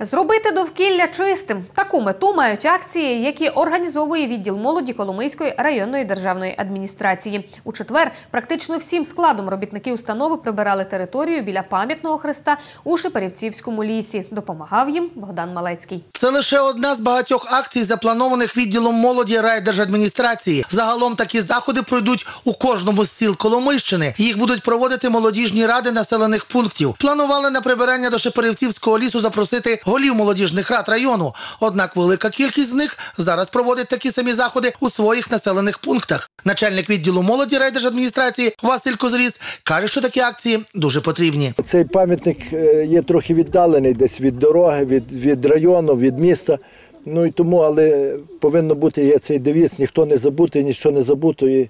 Зробити довкілля чистим. Таку мету мають акції, які організовує відділ молоді Коломийської районної державної адміністрації. У четвер практично всім складом робітники установи прибирали територію біля пам'ятного хреста у Шепарівцівському лісі. Допомагав їм Богдан Малецький. Це лише одна з багатьох акцій, запланованих відділом молоді райдержадміністрації. Загалом такі заходи пройдуть у кожному з сіл Коломийщини. Їх будуть проводити молодіжні ради населених пунктів. Планували на прибирання до Шепарівцівського лісу запросити голів молодіжних рад району. Однак велика кількість з них зараз проводить такі самі заходи у своїх населених пунктах. Начальник відділу молоді райдержадміністрації Василь Козоріс каже, що такі акції дуже потрібні. Цей пам'ятник е, є трохи віддалений десь від дороги, від, від району, від міста. Ну і тому, але повинно бути є цей девіз, ніхто не забути, нічого не забуто. Е,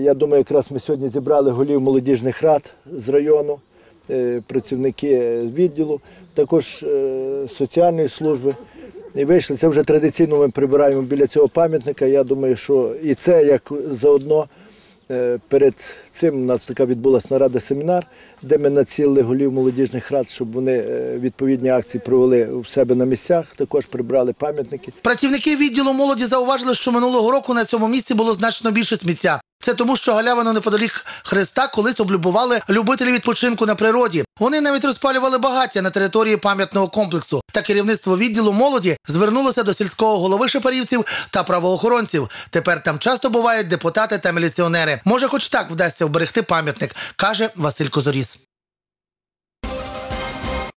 я думаю, якраз ми сьогодні зібрали голів молодіжних рад з району, працівники відділу, також е, соціальної служби. І вийшли. Це вже традиційно ми прибираємо біля цього пам'ятника. Я думаю, що і це як заодно. Е, Перед цим у нас така відбулася нарада семінар, де ми націлили голів молодіжних рад, щоб вони е, відповідні акції провели в себе на місцях. Також прибрали пам'ятники. Працівники відділу молоді зауважили, що минулого року на цьому місці було значно більше сміття. Це тому, що галявину неподалік Христа колись облюбували любителі відпочинку на природі. Вони навіть розпалювали багаття на території пам'ятного комплексу. Та керівництво відділу молоді звернулося до сільського голови шепарівців та правоохоронців. Тепер там часто бувають депутати та міліціонери. Може, хоч так вдасться вберегти пам'ятник, каже Василь Козоріс.